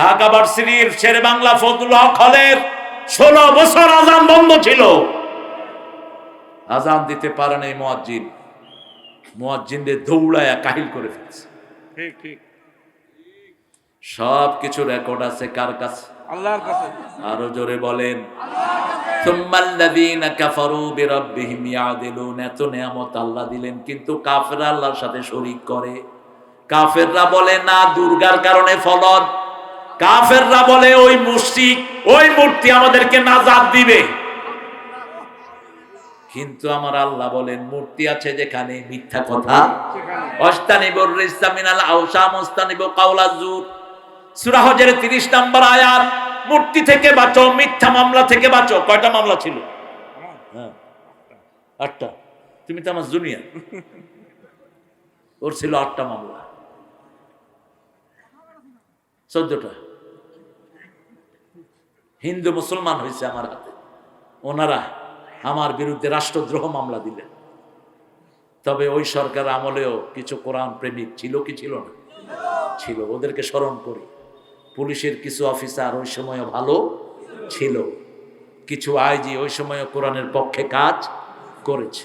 ঢাকা ভার্সিটির শের বাংলা ফজল হক হলের ষোলো বছর আজান বন্ধ ছিল। আজান দিতে পারে নাই মোয়াজ্জিন। মোয়াজ্জিনদের দৌড়ায়া কাহিল করে ফেলছে। ঠিক ঠিক। সব কিছু রেকর্ড আছে কার কাছে? আল্লাহর কাছে। আরও জোরে বলেন। কাফারু এত নিয়ামত আল্লাহ দিলেন কিন্তু কাফেররা আল্লাহর সাথে শরীক করে। কাফেররা বলে না দুর্গার কারণে ফলন কাফেররা বলে, ওই মুশরিক, ওই মূর্তি আমাদেরকে নাজাত দিবে। কিন্তু আমার আল্লাহ বলেন, মূর্তি আছে যেখানে মিথ্যা কথা। সেখানে অস্তানিবর রিস্তামিনাল আউসাম অস্তানিব কাউলাজুর সূরা হজের 30 নম্বর আয়াত, মূর্তি থেকে বাঁচো, মিথ্যা মামলা থেকে বাঁচো। কয়টা মামলা ছিল? হ্যাঁ আটটা। তুমি তো আমার জুনিয়র। ওর ছিল আটটা মামলা। চোদ্দটা। হিন্দু মুসলমান হয়েছে আমার হাতে। ওনারা আমার বিরুদ্ধে রাষ্ট্রদ্রোহ মামলা দিলেন। তবে ওই সরকার আমলেও কিছু কোরআন প্রেমিক ছিল কি ছিল না? ছিল। ওদেরকে স্মরণ করি। পুলিশের কিছু অফিসার ওই সময় ভালো ছিল। কিছু আইজি ওই সময় কোরআনের পক্ষে কাজ করেছে।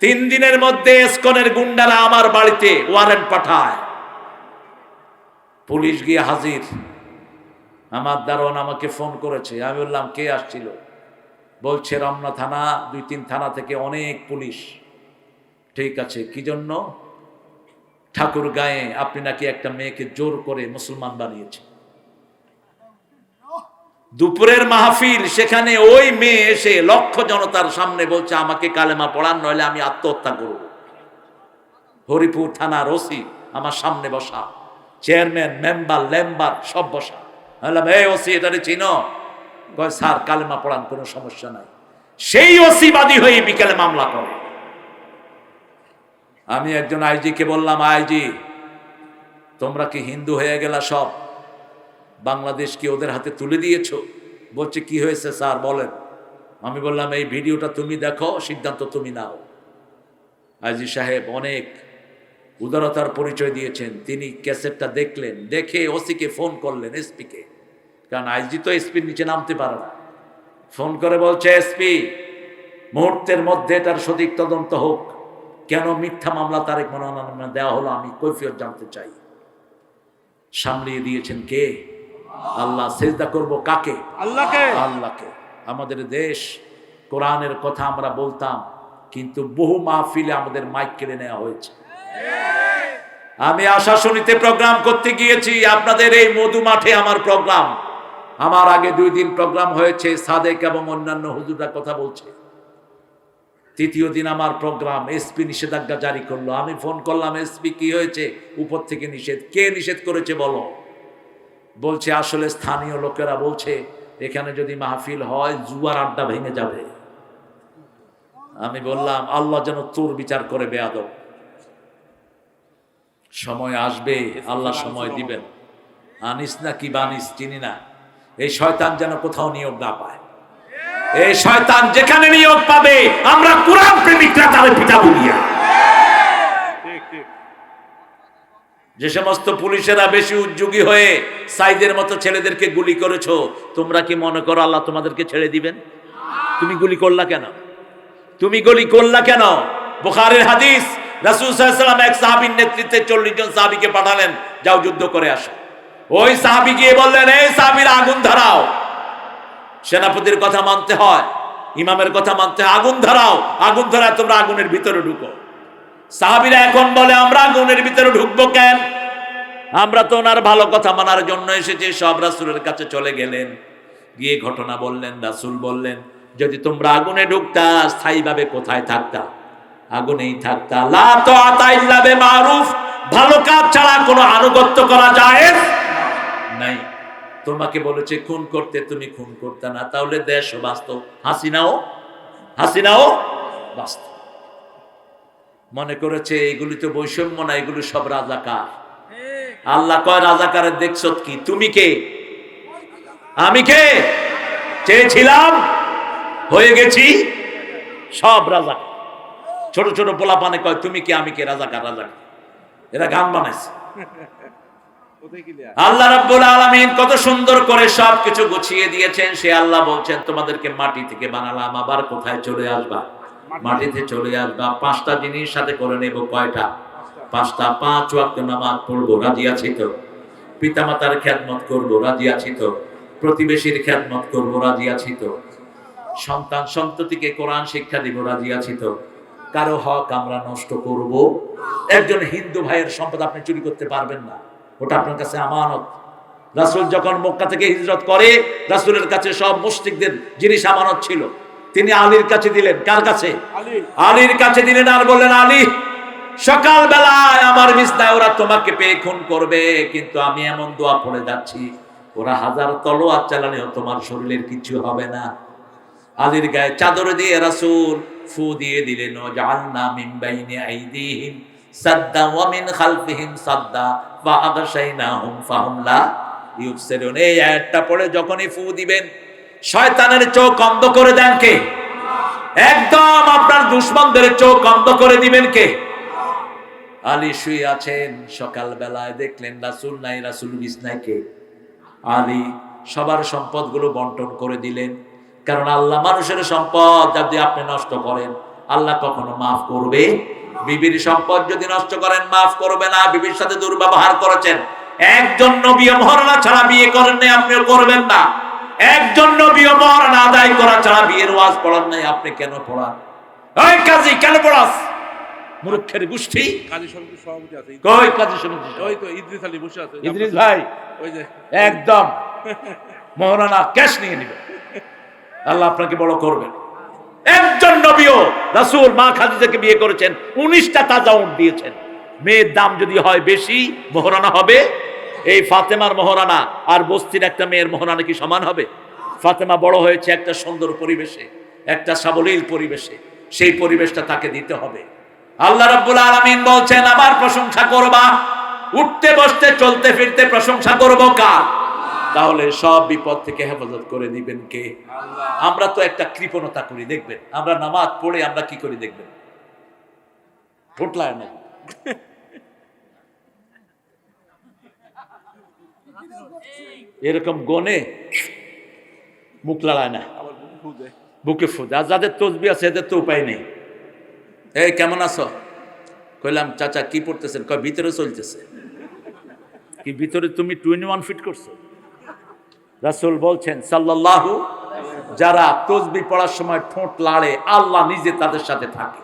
তিন দিনের মধ্যে এসকনের গুন্ডারা আমার বাড়িতে ওয়ারেন্ট পাঠায়। পুলিশ গিয়ে হাজির। আমার দারোয়ান আমাকে ফোন করেছে। আমি বললাম, কে আসছিল? বলছে, রমনা থানা, দুই তিন থানা থেকে অনেক পুলিশ। ঠিক আছে, কি জন্য? ঠাকুর গায়ে আপনি নাকি একটা মেয়েকে জোর করে মুসলমান বানিয়েছে দুপুরের মাহফিল, সেখানে ওই মেয়ে এসে লক্ষ জনতার সামনে বলছে, আমাকে কালেমা পড়ান, নইলে আমি আত্মহত্যা করব। হরিপুর থানার ওসি আমার সামনে বসা, চেয়ারম্যান, মেম্বার, লেম্বার, সব বসা। বললাম এই ওসি, এটারে চিনো? কয়, স্যার, কালেমা পড়ান, কোনো সমস্যা নাই। সেই ওসিবাদী হয়ে বিকেলে মামলা করে। আমি একজন আইজিকে বললাম, আইজি, তোমরা কি হিন্দু হয়ে গেলা সব? বাংলাদেশ কি ওদের হাতে তুলে দিয়েছ? বলছে, কি হয়েছে, স্যার, বলেন। আমি বললাম, এই ভিডিওটা তুমি দেখো, সিদ্ধান্ত তুমি নাও। আইজি সাহেব অনেক উদারতার পরিচয় দিয়েছেন। তিনি ক্যাসেটটা দেখলেন, দেখে ওসিকে ফোন করলেন, এসপিকে। কারণ আইজি তো এসপির নিচে নামতে পারে না। ফোন করে বলছে এসপি মুহূর্তের মধ্যে এটার সঠিক তদন্ত হোক। কেন মিথ্যা মামলা তারেক মনোনয়ন দেওয়া হলো আমি কৈফিয়ত জানতে চাই। সামলিয়ে দিয়েছেন কে? আল্লাহ। সেজদা করব কাকে? আল্লাহকে। আল্লাহকে। আমাদের দেশ কোরআনের কথা আমরা বলতাম কিন্তু বহু মাহফিলে আমাদের মাইক কেড়ে নেওয়া হয়েছে। আমি আশা শুনিতে প্রোগ্রাম করতে গিয়েছি আপনাদের এই মধু মাঠে আমার প্রোগ্রাম। আমার আগে দুই দিন প্রোগ্রাম হয়েছে, সাদেক এবং অন্যান্য হুজুররা কথা বলছে। তৃতীয় দিন আমার প্রোগ্রাম এসপি নিষেধাজ্ঞা জারি করল। আমি ফোন করলাম এসপি কি হয়েছে? উপর থেকে নিষেধ। কে নিষেধ করেছে বলো? বলছে, আসলে স্থানীয় লোকেরা বলছে, এখানে যদি মাহফিল হয়, জুয়ার আড্ডা ভেঙে যাবে। আমি বললাম, আল্লাহ যেন তোর বিচার করে, বেয়াদব। সময় আসবে, আল্লাহ সময় দিবেন। আনিস না কি বানিস, চিনি না। এই শয়তান যেন কোথাও নিয়োগ না পায়। এই শয়তান যেখানে নিয়োগ পাবে, আমরা কোরআন প্রেমিকরা তাদের পিতা বলিয়া। যে সমস্ত পুলিশেরা বেশি উদ্যোগী হয়ে সাইদের মতো ছেলেদেরকে গুলি করেছ, তোমরা কি মনে করো আল্লাহ তোমাদেরকে ছেড়ে দিবেন? তুমি গুলি করলা কেন? তুমি গুলি করলা কেন? বুখারের হাদিস, রাসূল সাল্লাল্লাহু এক সাহাবীর নেতৃত্বে 40 জন সাহাবীকে পাঠালেন, যাও যুদ্ধ করে আসো। ওই সাহাবী গিয়ে বললেন, এই সাহাবীর আগুন ধরাও। সেনাপতির কথা মানতে হয়, ইমামের কথা মানতে হয়, আগুন ধরাও, আগুন ধরা তোমরা আগুনের ভিতরে ঢুকো। সাহাবিরা এখন বলে, আমরা আগুনের ভিতরে ঢুকবো কেন? আমরা তো ওনার ভালো কথা মানার জন্য এসেছি, সব রাসুলের কাছে চলে গেলেন। গিয়ে ঘটনা বললেন, রাসুল বললেন, যদি তোমরা আগুনে ঢুকতা, স্থায়ীভাবে কোথায় থাকতা? আগুনেই থাকতা। লা তো আতাইল্লা বে মারুফ ভালো কাজ ছাড়া কোনো আনুগত্য করা যায় নাই। তোমাকে বলেছে, খুন করতে তুমি খুন করতে না, তাহলে দেশ বাস্তব। হাসিনাও হাসিনাও বাস্তব। মনে করেছে, এগুলি তো বৈষম্য না, এগুলি সব রাজাকার। আল্লাহ কয়, রাজাকারের দেখছ কি? তুমি কে? আমি কে? চেয়েছিলাম, হয়ে গেছি, সব রাজা ছোট ছোট পোলা পানে কয়, তুমি কে? আমি কে? রাজাকার রাজাকার। এরা গান বানাইছে। আল্লাহ রাব্বুল আলামিন কত সুন্দর করে সব কিছু গুছিয়ে দিয়েছেন। সে আল্লাহ বলছেন তোমাদেরকে মাটি থেকে বানালাম আবার কোথায় চলে আসবা? মাটিতে চলে আসবা। পাঁচটা জিনিস সাথে করে নেব কয়টা? পাঁচটা। পাঁচ ওয়াক্ত নামাজ পড়ব রাজি আছি তো? পিতামাতার খ্যাতমত করব রাজি আছি তো? প্রতিবেশীর খ্যাতমত করব রাজি আছি তো? সন্তান সন্ততিকে কোরআন শিক্ষা দিব রাজি আছি তো? কারও হক আমরা নষ্ট করব। একজন হিন্দু ভাইয়ের সম্পদ আপনি চুরি করতে পারবেন না। ওটা আপনার কাছে আমানত। রাসুল যখন মক্কা থেকে হিজরত করে রাসূলের কাছে সব মুশরিকদের জিনিস আমানত ছিল। তিনি আলীর কাছে দিলেন কার কাছে? আলী। আলীর কাছে দিলেন আর বললেন আলী সকাল বেলায় আমার বিছনায় ওরা তোমাকে পেয়ে খুন করবে কিন্তু আমি এমন দোয়া পড়ে যাচ্ছি। ওরা হাজার তলোয়ার চালালেও তোমার শরীরের কিছু হবে না। আলীর গায়ে চাদর দিয়ে রাসূল ফু দিয়ে দিলেন ও জাআলনা মিন বাইনি আইদিহিম। সাদ্দা ওয়া মিন খালফিহিম সাদ্দা, ফা আগশাইনাহুম ফাহুম লা ইউবসিরুন এই আয়াতটা পড়ে যখনই ফু দিবেন, শয়তানের চোখ অন্ধ করে দেন কে? একদম আপনার দুশ্মনদের চোখ অন্ধ করে দিবেন কে? আলী শুয়ে আছেন সকাল বেলায় দেখলেন রাসুল নাই, রাসুল বিছনায় কে? আলী সবার সম্পদগুলো বন্টন করে দিলেন, কারণ আল্লাহ মানুষের সম্পদ যদি আপনি নষ্ট করেন, আল্লাহ কখনো মাফ করবে বিবির সম্পদ যদি নষ্ট করেন মাফ করবে না বিবির সাথে দুর্ব্যবহার করেছেন। একজন নবী মহারণা ছাড়া বিয়ে করেন নাই আপনিও করবেন না। একজন নবী মহারণা আদায় করা ছাড়া বিয়ের ওয়াজ পড়ান নাই আপনি কেন পড়ান? ওই কাজী কেন পড়াস? মূর্খের গোষ্ঠী। কাজী সমিতির সভাপতি আছে কই কাজী শুনেছিস ওই তো ইদ্রিস আলী বসে আছে। ইদ্রিস ভাই ওই যে। একদম। মহারানা ক্যাশ নিয়ে নিবে। আল্লাহ আপনাকে বড় করবেন। একজন নবীও রাসূল মা খাদিজাকে বিয়ে করেছেন, উনিশটা তাজা উট দিয়েছেন। মেয়ের দাম যদি হয় বেশি, মহারানা হবে। এই ফাতেমার মহারানা আর বস্তির একটা মেয়ের মহারানা কি সমান হবে? ফাতেমা বড় হয়েছে একটা সুন্দর পরিবেশে, একটা সাবলীল পরিবেশে। সেই পরিবেশটা তাকে দিতে হবে। আল্লাহ রাব্বুল আলামিন বলছেন, আমার প্রশংসা করবা। উঠতে বসতে চলতে ফিরতে প্রশংসা করব কার? তাহলে সব বিপদ থেকে হেফাজত করে দিবেন কে? আমরা তো একটা কৃপণতা করি দেখবেন। আমরা নামাজ পড়ে আমরা কি করি দেখবেন? না। এরকম গনে মুখ লড়ায় না। বুকে ফুদ আর যাদের তসবি আছে এদের তো উপায় নেই। এই কেমন আছো? কইলাম চাচা কি পড়তেছেন? কয় ভিতরে চলতেছে। কি ভিতরে তুমি টোয়েন্টি ওয়ান ফিট করছ? রাসূল বলছেন সাল্লাল্লাহু যারা তসবি পড়ার সময় ঠোঁট লাড়ে আল্লাহ নিজে তাদের সাথে থাকে।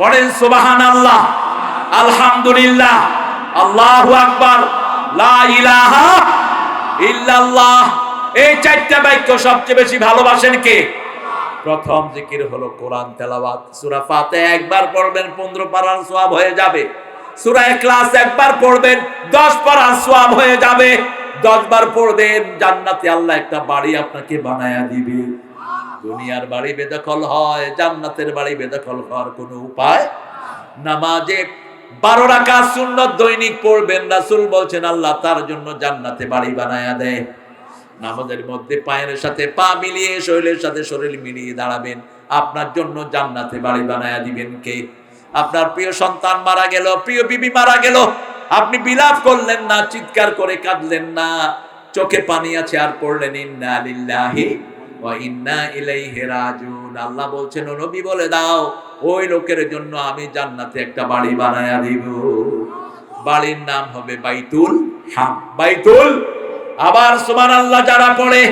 পড়েন সুবাহান আল্লাহ আলহামদুলিল্লাহ আল্লাহু আকবার ইল্লাল্লাহ। এই চারটা বাক্য সবচেয়ে বেশি ভালোবাসেন কে? প্রথম জিকির হলো কোরআন তেলাওয়াত। সূরা ফাতিহা একবার পড়বেন 15 পারার সওয়াব হয়ে যাবে। সূরা ইখলাস একবার পড়বেন 10 পারার সওয়াব হয়ে যাবে। 10 বার পড়বেন, জান্নাতে আল্লাহ একটা বাড়ি আপনাকে বানায়া দিবে। দুনিয়ার বাড়ি বেদখল হয়, জান্নাতের বাড়ি বেদখল হওয়ার কোনো উপায় নামাজে বারো রাখা সুন্নত দৈনিক পড়বেন, রাসূল বলছেন, আল্লাহ তার জন্য জান্নাতে বাড়ি বানায়া দেয় নামাজের মধ্যে পায়ের সাথে পা মিলিয়ে শরীরের সাথে শরীর মিলিয়ে দাঁড়াবেন। আপনার জন্য জান্নাতে বাড়ি বানায়া দিবেন কে? আপনার প্রিয় সন্তান মারা গেল, প্রিয় বিবি মারা গেল আপনি বিলাপ করলেন না চিৎকার করে কাঁদলেন না। চোখে পানি আছে আর পড়লেন ইন্না লিল্লাহি ওয়া ইন্না ইলাইহি রাজিউন। আল্লাহ বলছেন ও নবী বলে দাও ওই লোকের জন্য আমি জান্নাতে একটা বাড়ি বানায়া দিব। বাড়ির নাম হবে বাইতুল হাম। বাইতুল? আবার সুবহানাল্লাহ যারা পড়ে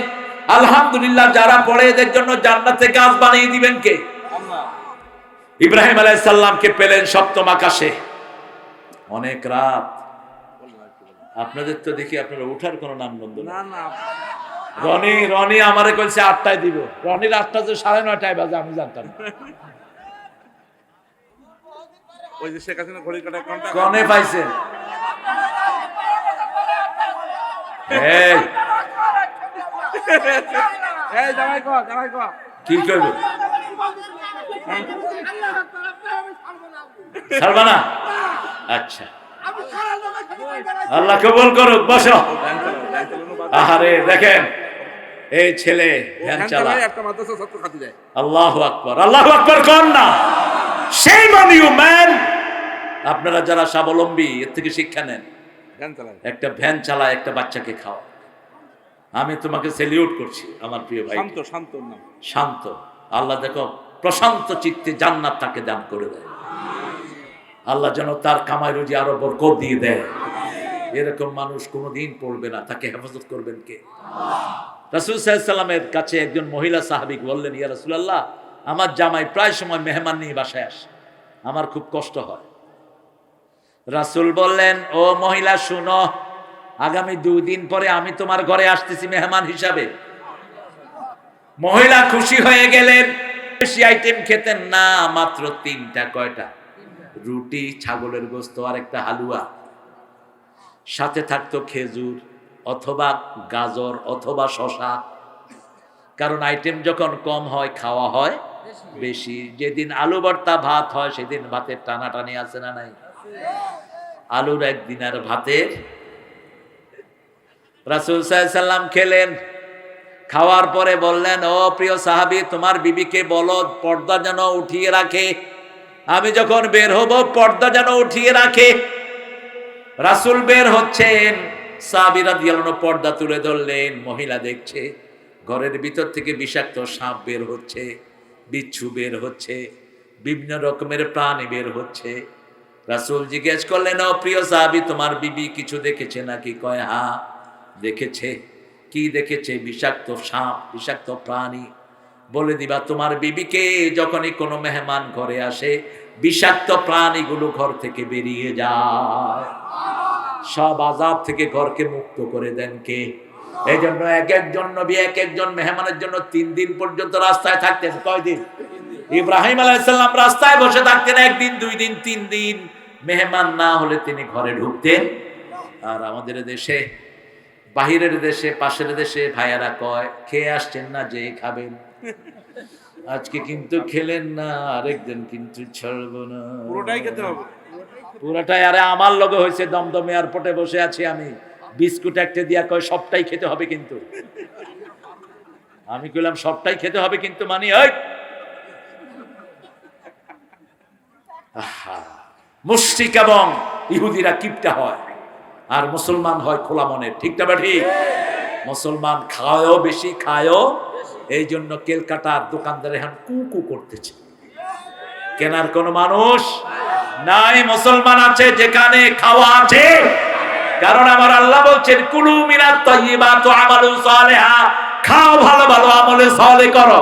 আলহামদুলিল্লাহ যারা পড়ে এদের জন্য জান্নাতে গাছ বানিয়ে দিবেন কে? ইব্রাহিম আলাইহিস সালামকে পেলেন সপ্তম আকাশে। অনেক রাত। আপনাদের তো দেখি আপনারা উঠার কোনো নাম গন্ধ না না। রনি রনি আমারে কইছে আটটায় দিব। রনির আটটা যে সাড়ে নয়টায় বাজে আমি জানতাম। ওই যে শেখ হাসিনা কাটা কনে পাইছেন এই। এই জামাই কো জামাই কো। কি করবে? ছাড়বা না? আচ্ছা। আল্লাহ কবুল করুক বসো। আহারে দেখেন এই ছেলে চালায় আল্লাহ আকবর আল্লাহ আকবর কর না। সেই ম্যান আপনারা যারা স্বাবলম্বী এর থেকে শিক্ষা নেন। একটা ভ্যান চালায় একটা বাচ্চাকে খাওয়া আমি তোমাকে সেলিউট করছি আমার প্রিয় ভাই শান্ত শান্ত। আল্লাহ দেখো প্রশান্ত চিত্তে জান্নাত তাকে দান করে দেয়। আল্লাহ যেন তার কামাই রুজি আরও বরকত দিয়ে দেয়। এরকম মানুষ কোনোদিন পড়বে না, তাকে হেফাজত করবেন কে? রাসুল সাল্লামের কাছে একজন মহিলা সাহাবিক বললেন, ইয়া রাসুলাল্লাহ, আমার জামাই প্রায় সময় মেহমান নিয়ে বাসায় আসে, আমার খুব কষ্ট হয়। রাসুল বললেন, ও মহিলা, শুনো, আগামী দুই দিন পরে আমি তোমার ঘরে আসতেছি মেহমান হিসাবে। মহিলা খুশি হয়ে গেলেন, বেশি আইটেম খেতেন না, মাত্র তিনটা, কয়টা? রুটি, ছাগলের গোস্ত আর একটা হালুয়া। সাথে থাকতো খেজুর অথবা গাজর অথবা শশা কারণ আইটেম যখন কম হয়, খাওয়া হয় বেশি। যেদিন আলু ভর্তা ভাত হয়, সেদিন ভাতের টানাটানি আছে না নাই? আলুর একদিন আর ভাতের। রাসুল সাল্লাম খেলেন। খাওয়ার পরে বললেন, ও প্রিয় সাহাবি, তোমার বিবিকে বলো পর্দা যেন উঠিয়ে রাখে। আমি যখন বের হব, পর্দা যেন উঠিয়ে রাখে। রাসুল বের হচ্ছেন। দিয়ালনো পর্দা তুলে ধরলেন। মহিলা দেখছে, ঘরের ভিতর থেকে বিষাক্ত সাপ বের হচ্ছে, বিচ্ছু বের হচ্ছে, বিভিন্ন রকমের প্রাণী বের হচ্ছে। রাসুল জিজ্ঞেস করলেন, ও প্রিয় সাহাবি, তোমার বিবি কিছু দেখেছে নাকি? কয় হা দেখেছে। কি দেখেছে? বিষাক্ত সাপ, বিষাক্ত প্রাণী। বলে দিবা, তোমার বিবিকে যখনই কোনো মেহমান ঘরে আসে, বিষাক্ত প্রাণীগুলো ঘর থেকে বেরিয়ে যায়। সব আজাব থেকে ঘরকে মুক্ত করে দেন কে? এই জন্য এক একজন নবী এক একজন মেহমানের জন্য তিন দিন পর্যন্ত রাস্তায় থাকতেন। কয়দিন ইব্রাহিম আলাইসাল্লাম রাস্তায় বসে থাকতেন একদিন, দুই দিন, তিন দিন। মেহমান না হলে তিনি ঘরে ঢুকতেন। আর আমাদের দেশে, বাহিরের দেশে, পাশের দেশে ভাইয়ারা কয় খেয়ে আসছেন না যে খাবেন? আজকে কিন্তু খেলেন না আরেকদিন কিন্তু ছাড়বো না। পুরোটাই খেতে হবে। পুরাটাই আরে আমার লগে হয়েছে দমদম এয়ারপোর্টে বসে আছি আমি। বিস্কুট একটা দিয়া কয় সবটাই খেতে হবে কিন্তু। আমি কইলাম সবটাই খেতে হবে কিন্তু মানি ওই আহা, মুশরিক এবং ইহুদিরা কিপটা হয় আর মুসলমান হয় খোলা মনে। ঠিক না বা ঠিক মুসলমান খায়ও বেশি খায়ও এই জন্য কেলকাটার দোকানদার এখন কু কু করতেছে। কেনার কোন মানুষ নাই, মুসলমান আছে, যেখানে খাওয়া আছে। কারণ আমার আল্লাহ বলছেন, কুলু মিনাত ওয়া আমালু সালিহা। খাও ভালো ভালো আমলে সালে করো।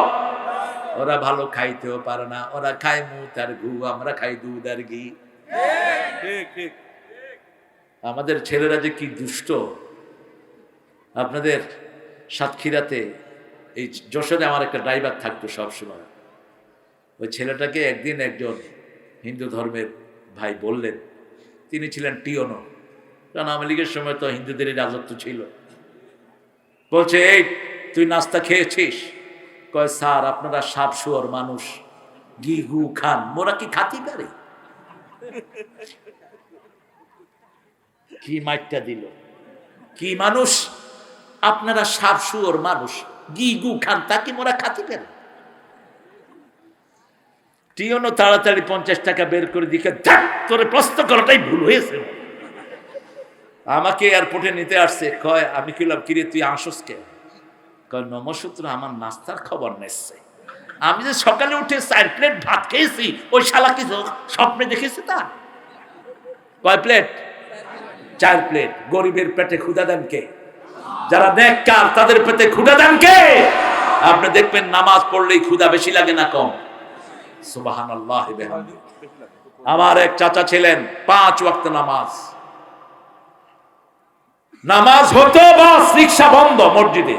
ওরা ভালো খাইতেও পারে না, ওরা খায় মুত আর ঘু, আমরা খাই দুধ আর ঘি। আমাদের ছেলেরা যে কি দুষ্ট। আপনাদের সাতক্ষীরাতে এই যশোরে আমার একটা ড্রাইভার থাকতো সবসময়। ওই ছেলেটাকে একদিন একজন হিন্দু ধর্মের ভাই বললেন, তিনি ছিলেন টিওনো। কারণ আওয়ামী লীগের সময় তো হিন্দুদেরই রাজত্ব ছিল। বলছে, এই, তুই নাস্তা খেয়েছিস? কয়, স্যার, আপনারা সাপ শুয়োর মানুষ ঘি গু খান। মোরা কি খাতি পারে? কি মাইটটা দিল? কি মানুষ? আপনারা সাপ শুয়োর মানুষ। খান তাকে মোরা খাতি তাড়াতাড়ি পঞ্চাশ টাকা বের করে দিকে তোরে করাটাই ভুল হয়েছে। আমাকে এয়ারপোর্টে নিতে আসছে, কয়, আমি কিলাম কিরে, তুই আসস কে? কয়, নমসূত্র আমার নাস্তার খবর নেছে আমি যে সকালে উঠে চার প্লেট ভাত খেয়েছি, ওই শালা কি স্বপ্নে দেখেছি তা? কয়, প্লেট? চার প্লেট। গরিবের পেটে ক্ষুদা দেন কে? যারা নেককার তাদের পেতে ক্ষুদা দেন কে? আপনি দেখবেন নামাজ পড়লেই ক্ষুদা বেশি লাগে না কম। আমার এক চাচা ছিলেন, পাঁচ ওয়াক্ত নামাজ। নামাজ হতো বাস, রিক্সা বন্ধ মসজিদে।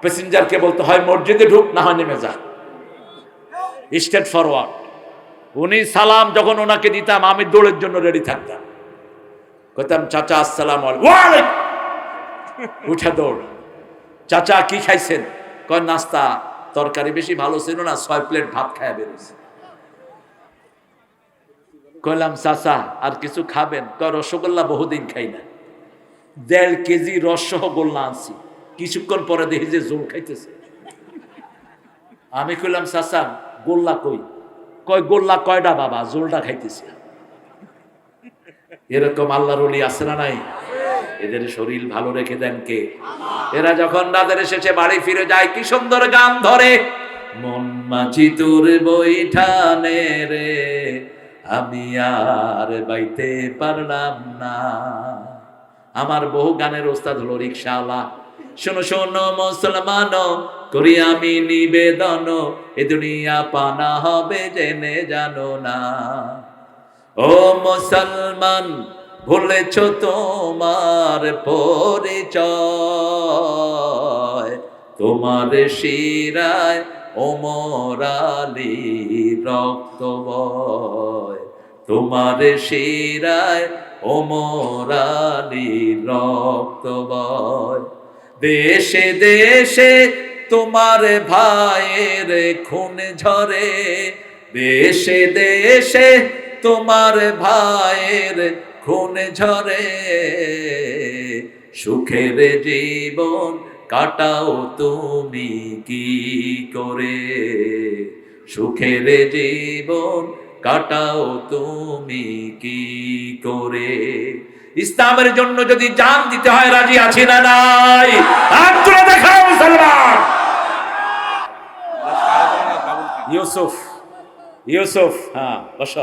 প্যাসেঞ্জারকে বলতে হয়, মসজিদে ঢুক, না হয় নেমে যা। Straightforward. উনি সালাম যখন ওনাকে দিতাম, আমি দৌড়ের জন্য রেডি থাকতাম। কইতাম, চাচা, আসসালাম উঠে দৌড়। চাচা কি খাইছেন? কয়, নাস্তা। তরকারি বেশি ভালো ছিল না, ছয় প্লেট ভাত খায় বেরোছে কইলাম, চাচা, আর কিছু খাবেন? কয়, রসগোল্লা বহুদিন খাই না। দেড় কেজি রস সহ গোল্লা আনছি। কিছুক্ষণ পরে দেখি যে জোর খাইতেছে। আমি কইলাম, চাচা, গোল্লা কই? কয়, গোল্লা কয়টা বাবা? জোলটা খাইতেছে। এরকম আল্লাহর অলি আছে না নাই? এদের শরীর ভালো রেখে দেন কে? এরা যখন রাতের শেষে বাড়ি ফিরে যায়, কি সুন্দর গান ধরে। মন মাঝি তোর বইঠানে রে, আমি আর বাইতে পারলাম না। আমার বহু গানের ওস্তাদ হলো রিক্সাওয়ালা শোনো শোনো, মুসলমান, করি আমি নিবেদন। এ দুনিয়া পানা হবে, জেনে জানো না। ও মুসলমান ভুলেছ তোমার পরিচয়। তোমার শিরায় ওমর আলী রক্ত বয়। তোমার শিরায় ওমর আলী রক্ত বয়। দেশে দেশে তোমার ভাইয়ের খুন ঝরে। দেশে দেশে তোমার ভাইয়ের খুন ঝরে, সুখের জীবন কাটাও তুমি কি করে? সুখের জীবন কাটাও তুমি কি করে? ইসলামের জন্য যদি জান দিতে হয়, রাজি আছি না নাই? তুলে দেখাও মুসলমান। ইউসুফ ইউসুফ হ্যাঁ বস।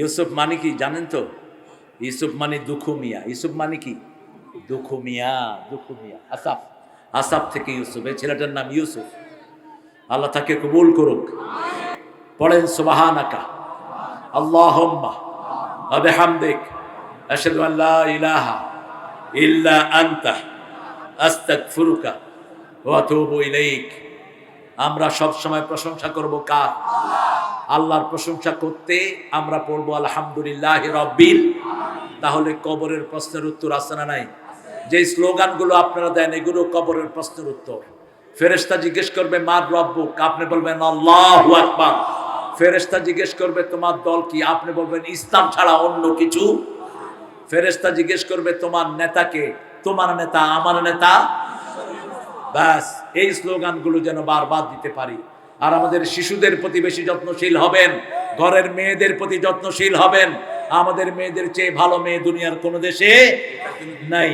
ইউসুফ মানে কি, জানেন তো? ইউসুফ মানে দুঃখু মিয়া ইউসুফ মানে কি? দুঃখু মিয়া দুঃখু মিয়া আসাফ। আসাফ থেকে ইউসুফ। এই ছেলেটার নাম ইউসুফ। আল্লাহ তাকে কবুল করুক। পড়েন, সুবাহানাকা। আল্লাহুম্মা। ওয়া বিহামদিক। আশহাদু আন লা ইলাহা ইল্লা আনতা। আস্তাগফিরুকা ওয়া আতুবু ইলাইক। আমরা সব সময় প্রশংসা করব কার? আল্লাহর প্রশংসা করতে আমরা পড়ব আলহামদুলিল্লাহ রব্বিল তাহলে কবরের প্রশ্নের উত্তর আছে না নাই? যে স্লোগানগুলো আপনারা দেন, এগুলো কবরের প্রশ্নের উত্তর। ফেরেশতা জিজ্ঞেস করবে, মার রব্বুক আপনি বলবেন, আল্লাহু আকবার। ফেরেশতা জিজ্ঞেস করবে, তোমার দল কি? আপনি বলবেন, ইসলাম ছাড়া অন্য কিছু। ফেরেশতা জিজ্ঞেস করবে, তোমার নেতাকে তোমার নেতা, আমার নেতা? ব্যাস, এই স্লোগানগুলো যেন বারবার দিতে পারি। আর আমাদের শিশুদের প্রতি বেশি যত্নশীল হবেন, ঘরের মেয়েদের প্রতি যত্নশীল হবেন। আমাদের মেয়েদের চেয়ে ভালো মেয়ে দুনিয়ার কোনো দেশে নাই।